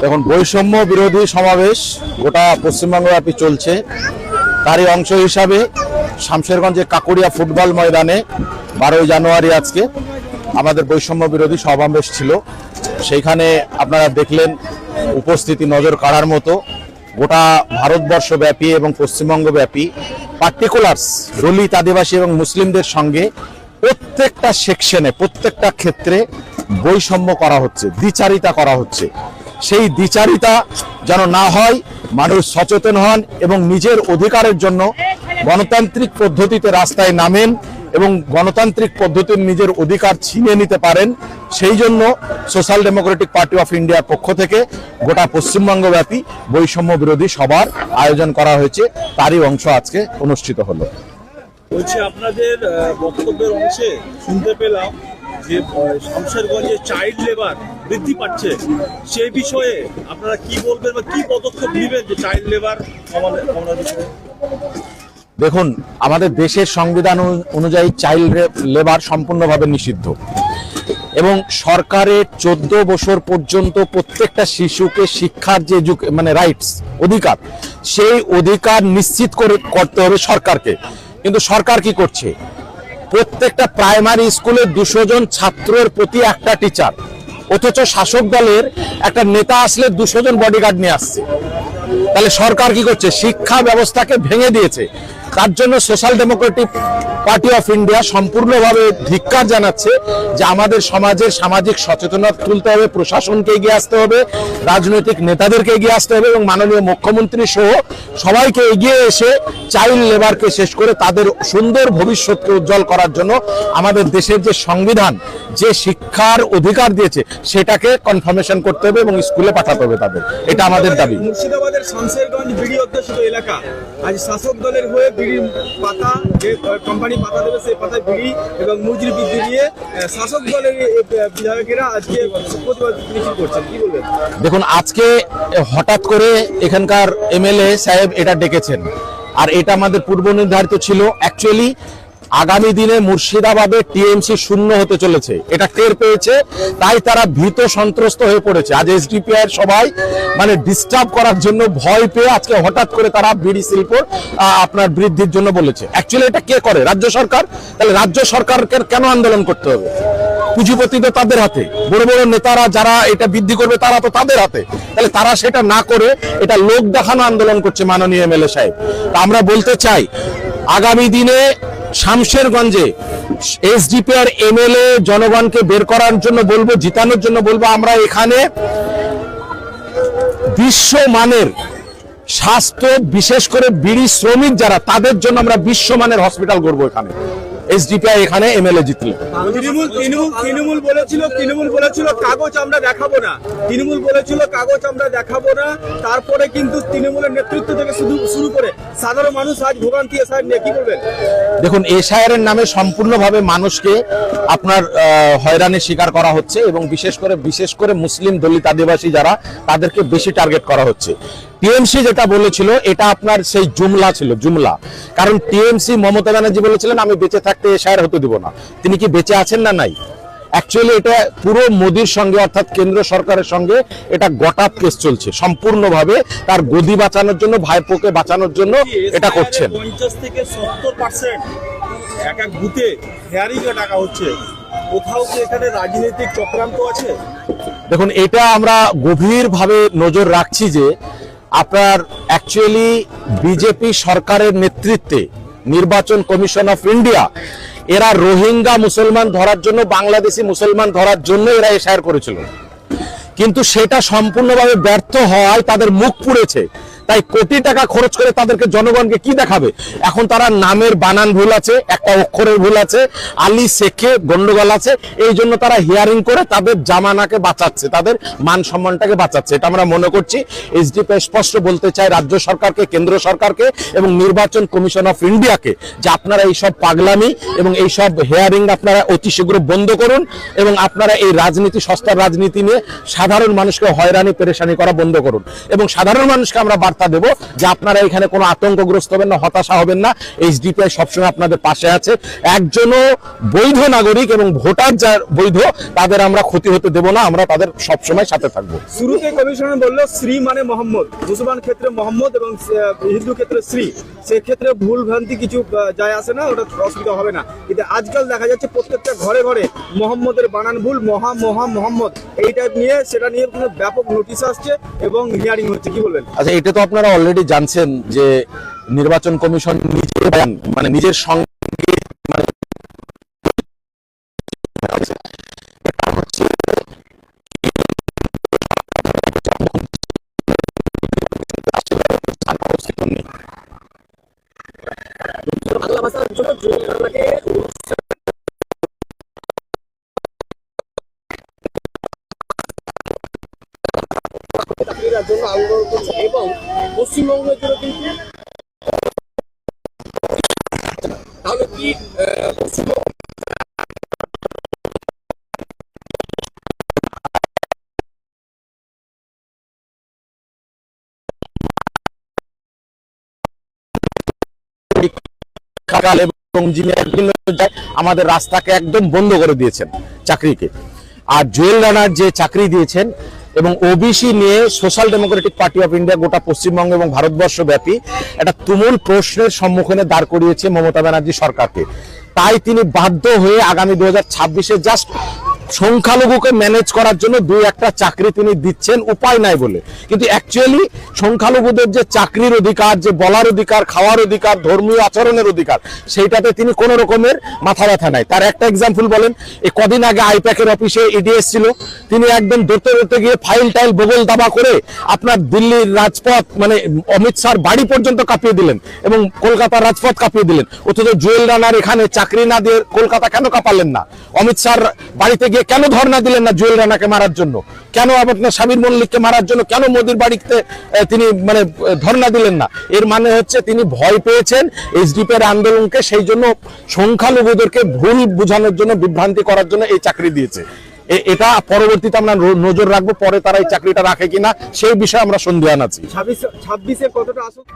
দেখুন, বৈষম্য বিরোধী সমাবেশ গোটা পশ্চিমবঙ্গব্যাপী চলছে। তারই অংশ হিসাবে শামশেরগঞ্জের কাকুরিয়া ফুটবল ময়দানে বারোই জানুয়ারি আজকে আমাদের বৈষম্য বিরোধী সমাবেশ ছিল। সেইখানে আপনারা দেখলেন উপস্থিতি নজর কাড়ার মতো। গোটা ভারতবর্ষ ব্যাপী এবং পশ্চিমবঙ্গ ব্যাপী পার্টিকুলার্স দলিত, আদিবাসী এবং মুসলিমদের সঙ্গে প্রত্যেকটা সেকশনে, প্রত্যেকটা ক্ষেত্রে বৈষম্য করা হচ্ছে, দ্বিচারিতা করা হচ্ছে। সেই দ্বিচারিতা যেন না হয়, মানুষ সচেতন হন এবং নিজের অধিকারের জন্য গণতান্ত্রিক পদ্ধতিতে রাস্তায় নামেন এবং গণতান্ত্রিক পদ্ধতির নিজের অধিকার ছিনিয়ে নিতে পারেন। সেই জন্য সোশ্যাল ডেমোক্রেটিক পার্টি অফ ইন্ডিয়ার পক্ষ থেকে গোটা পশ্চিমবঙ্গব্যাপী বৈষম্য বিরোধী সভার আয়োজন করা হয়েছে। তারই অংশ আজকে অনুষ্ঠিত হলো। বলছি, আপনাদের বক্তব্যের অংশে শুনতে পেলাম যে চাইল্ড লেবার বৃদ্ধি পাচ্ছে বিষয়ে আপনারা কি বলবেন বা কি পদক্ষেপ নেবেন যে চাইল্ড লেবার দেখুন, আমাদের দেশের সংবিধান অনুযায়ী চাইল্ড লেবার সম্পূর্ণভাবে নিষিদ্ধ। এবং সরকারের চোদ্দ বছর পর্যন্ত প্রত্যেকটা শিশুকে শিক্ষার যে মানে রাইটস অধিকার, সেই অধিকার নিশ্চিত করে করতে হবে সরকারকে। কিন্তু সরকার কি করছে? প্রত্যেকটা প্রাইমারি স্কুলে দুশো জন ছাত্রের প্রতি একটা টিচার অথচ শাসক দলের একটা নেতা আসলে দুশো জন বডিগার্ড নিয়ে আসছে। তাহলে সরকার কি করছে? শিক্ষা ব্যবস্থাকে ভেঙে দিয়েছে। তার জন্য social democratic party of India সম্পূর্ণভাবে ধিক্কার জানাচ্ছে যে আমাদের সমাজের সামাজিক সচেতনতা তুলতে হবে, প্রশাসনকে এগিয়ে আসতে হবে, রাজনৈতিক নেতাদেরকে এগিয়ে আসতে হবে এবং মাননীয় মুখ্যমন্ত্রী সহ সবাইকে এগিয়ে এসে চাইল্ড লেবারকে শেষ করে তাদের সুন্দর ভবিষ্যৎকে উজ্জ্বল করার জন্য আমাদের দেশের যে সংবিধান, যে শিক্ষার অধিকার দিয়েছে, সেটাকে কনফার্মেশন করতে হবে এবং স্কুলে পাঠাতে হবে তাদের। এটা আমাদের দাবি। মুর্শিদাবাদের শামশেরগঞ্জ বিড়ি অধ্যুষিত এলাকা আজ শাসক দলের হয়ে বিড়ির পাতা, যে কোম্পানি পাতা দেবে সেই পাতায় বিড়ি এবং মজুরি বৃদ্ধি দিয়ে শাসক দলের বিধায়কেরা আজকে প্রতিবাদ মিছিল করছেন। কি বলবেন? দেখুন, আজকে হঠাৎ করে এখানকার এমএলএ সাহেব এটা ডেকেছেন। আর এটা আমাদের পূর্ব নির্ধারিত ছিল। অ্যাকচুয়ালি আগামী দিনে মুর্শিদাবাদে টিএমসি শূন্য হতে চলেছে। এটা টের পেয়েছে, তাই তারা ভীত সন্ত্রস্ত হয়ে পড়েছে। আজ এসডিপিআই সবাই মানে ডিস্টার্ব করার জন্য ভয় পেয়ে আজকে হঠাৎ করে তারা বিড়ি শিল্প আপনার বৃদ্ধির জন্য বলেছে। অ্যাকচুয়ালি এটা কে করে? রাজ্য সরকার? তাহলে রাজ্য সরকারকে কেন আন্দোলন করতে হবে? পুঁজিপতি তো তাদের হাতে। বড় বড় নেতারা যারা এটা বৃদ্ধি করবে, তারা তো তাদের হাতে। তাহলে তারা সেটা না করে এটা লোক দেখানো আন্দোলন করছে মাননীয় এমএলএ সাহেব। আমরা বলতে চাই, আগামী দিনে শামশেরগঞ্জে এসডিপিআর এমএলএ জনগণকে বের করার জন্য বলব, জিতানোর জন্য বলব, আমরা এখানে বিশ্বমানের স্বাস্থ্য, বিশেষ করে বিড়ি শ্রমিক যারা, তাদের জন্য আমরা বিশ্বমানের হসপিটাল করব এখানে। এসডিপিআই এখানে এমএলএ জিতলে। তৃণমূল তৃণমূল বলেছিল তৃণমূল বলেছিল কাগজ আমরা দেখাবো না। তৃণমূল বলেছিল কাগজ আমরা দেখাবো না। তারপরে কিন্তু তৃণমূলের নেতৃত্ব থেকে শুধু শুরু করে সাধারণ মানুষ আজ ভোগান্তি এসআই নিয়ে কি করবেন দেখুন এশায়ারের নামে সম্পূর্ণভাবে মানুষকে আপনার হয়রানির শিকার করা হচ্ছে এবং বিশেষ করে বিশেষ করে মুসলিম দলিত আদিবাসী যারা তাদেরকে বেশি টার্গেট করা হচ্ছে। টিএমসি যেটা বলেছিল এটা আপনার সেই জুমলা ছিল জুমলা। কারণ টিএমসি মমতা ব্যানার্জি বলেছিলেন আমি বেঁচে থাকতে এশায়ার হতে দিব না। তিনি কি বেঁচে আছেন না নাই? অ্যাকচুয়ালি এটা পুরো মোদির সঙ্গে অর্থাৎ কেন্দ্র সরকারের সঙ্গে এটা গটাত কেস চলছে। সম্পূর্ণভাবে তার গদি বাঁচানোর জন্য ভাইপোকে বাঁচানোর জন্য এটা করছেন। পঞ্চাশ থেকে সত্তর পার্সেন্ট এক এক বুথে হেয়ারিং টাকা হচ্ছে। কোথাও কি এখানে রাজনৈতিক চক্রান্ত আছে? দেখুন এটা আমরা গভীরভাবে নজর রাখছি যে আপনার অ্যাকচুয়ালি বিজেপি সরকারের নেতৃত্বে নির্বাচন কমিশন অফ ইন্ডিয়া, এরা রোহিঙ্গা মুসলমান ধরার জন্য, বাংলাদেশি মুসলমান ধরার জন্য এরা এশায়ার করেছিল। কিন্তু সেটা সম্পূর্ণভাবে ব্যর্থ হওয়ায় তাদের মুখ পুড়েছে। তাই কোটি টাকা খরচ করে তাদেরকে জনগণকে কি দেখাবে? এখন তারা নামের বানান ভুল আছে, একটা অক্ষরের ভুল আছে, আলী শেখে গন্ডগোল আছে, এই জন্য তারা হিয়ারিং করে তাদের জামানাকে বাঁচাচ্ছে, তাদের মান সম্মানটাকে বাঁচাচ্ছে। এটা আমরা মনে করছি। এসডিপি স্পষ্ট বলতে চাই রাজ্য সরকারকে, কেন্দ্র সরকারকে এবং নির্বাচন কমিশন অফ ইন্ডিয়াকে যে আপনারা এইসব পাগলামি এবং এইসব হেয়ারিং আপনারা অতি শীঘ্র বন্ধ করুন এবং আপনারা এই রাজনীতি, সস্তার রাজনীতি নিয়ে সাধারণ মানুষকে হয়রানি, পেরেশানি করা বন্ধ করুন এবং সাধারণ মানুষকে আমরা বার্তা বার্তা দেব যে আপনারা এখানে কোনো আতঙ্কগ্রস্ত হবেন না হতাশা হবেন না। এইচডিপিআই সবসময় আপনাদের পাশে আছে। একজনও বৈধ নাগরিক এবং ভোটার যার বৈধ তাদের আমরা ক্ষতি হতে দেব না আমরা তাদের সবসময় সাথে থাকব। শুরুতে কমিশনার বলল শ্রী মানে মোহাম্মদ। মুসলমান ক্ষেত্রে মোহাম্মদ এবং হিন্দু ক্ষেত্রে শ্রী। সেক্ষেত্রে ভুল ভ্রান্তি কিছু যায় আসে না ওটা অসুবিধা হবে না। কিন্তু আজকাল দেখা যাচ্ছে প্রত্যেকটা ঘরে ঘরে মোহাম্মদের বানান ভুল মহা মহা মোহাম্মদ। এই টাইপ নিয়ে সেটা নিয়ে ব্যাপক নোটিশ আসছে এবং হিয়ারিং হচ্ছে। কি বলবেন? আচ্ছা এটা তো আপনারা অলরেডি জানছেন যে নির্বাচন কমিশন নিজে মানে নিজের সঙ্গে মানে এটা ভাষার জন্য আন্দোলন করছে এবং পশ্চিমবঙ্গের জন্য কিন্তু তাহলে কি পশ্চিমবঙ্গ আমাদের রাস্তাকে একদম বন্ধ করে দিয়েছেন চাকরিকে। আর জুয়েল রানার যে চাকরি দিয়েছেন এবং ওবিসি নিয়ে social democratic party of India গোটা পশ্চিমবঙ্গ এবং ভারতবর্ষ ব্যাপী একটা তুমুল প্রশ্নের সম্মুখীনে দাঁড় করিয়েছে মমতা ব্যানার্জি সরকারকে। তাই তিনি বাধ্য হয়ে আগামী দু হাজার ছাব্বিশে জাস্ট সংখ্যালঘুকে ম্যানেজ করার জন্য দুই একটা চাকরি তিনি দিচ্ছেন, উপায় নাই বলে। কিন্তু অ্যাকচুয়ালি সংখ্যালঘুদের যে চাকরির অধিকার, যে বলার অধিকার, খাওয়ার অধিকার, ধর্মীয় আচরণের অধিকার, সেইটাতে তিনি কোনো রকমের মাথা ব্যথা নাই। তার একটা এক্সাম্পল বলেন এই কদিন আগে আইপ্যাকের অফিসে ইডি ছিল তিনি একদম ধরতে ধরতে গিয়ে ফাইল টাইল বগল দাবা করে আপনার দিল্লির রাজপথ মানে অমিত শাহর বাড়ি পর্যন্ত কাঁপিয়ে দিলেন এবং কলকাতার রাজপথ কাঁপিয়ে দিলেন। অথচ জুয়েল রানার এখানে চাকরি না দিয়ে কলকাতা কেন কাঁপালেন না? অমিত শাহর বাড়িতে গিয়ে কেন ধর্ণা দিলেন না জুয়েল রানাকে মারার জন্য? কেন আপনার স্বামীর মল্লিককে মারার জন্য কেন মোদির বাড়িতে তিনি মানে ধর্ণা দিলেন না? এর মানে হচ্ছে তিনি ভয় পেয়েছেন এইচডিপি এর আন্দোলনকে, সেই জন্য সংখ্যালঘুদেরকে ভুল বোঝানোর জন্য, বিভ্রান্তি করার জন্য এই চাকরি দিয়েছে। এটা পরবর্তীতে আমরা নজর রাখব, পরে তারা এই চাকরিটা রাখে কিনা, সেই বিষয়ে আমরা সন্দেহান আছি। ছাব্বিশে কতটা আসুক